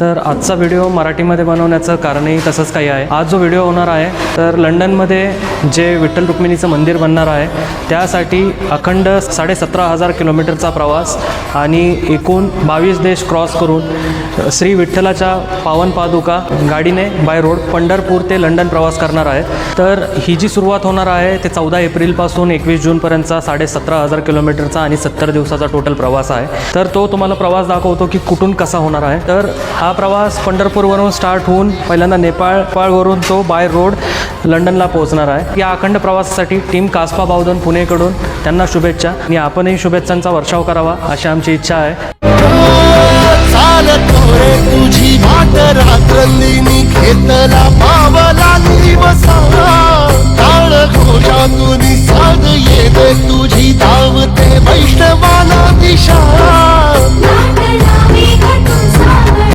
तर आजचा व्हिडिओ मराठीमध्ये बनवण्याचं कारणही तसंच काही आहे. आज जो व्हिडिओ होणार आहे तर लंडनमध्ये जे विठ्ठल रुक्मिणीचं मंदिर बनणार आहे त्यासाठी अखंड साडेसतरा हजार किलोमीटरचा प्रवास आणि एकूण बावीस देश क्रॉस करून श्री विठ्ठलाच्या पावन पादुका गाडीने बाय रोड पंढरपूर ते लंडन प्रवास करणार आहे तर ही जी सुरुवात होणार आहे ते चौदा एप्रिलपासून एकवीस जूनपर्यंतचा साडेसतरा हजार किलोमीटरचा आणि सत्तर दिवसाचा टोटल प्रवास आहे. तर तो तुम्हाला प्रवास दाखवतो की कुठून कसा होणार आहे. तर हा प्रवास पंढरपूरवरून स्टार्ट होऊन पहिल्यांदा नेपाळ नेपाळवरून तो बाय रोड लंडनला पोहोचणार आहे. या अखंड प्रवासासाठी टीम कासपा बावधन पुणेकडून त्यांना शुभेच्छा. आणि आपणही शुभेच्छांचा वर्षाव करावा अशी आमची इच्छा आहे. तू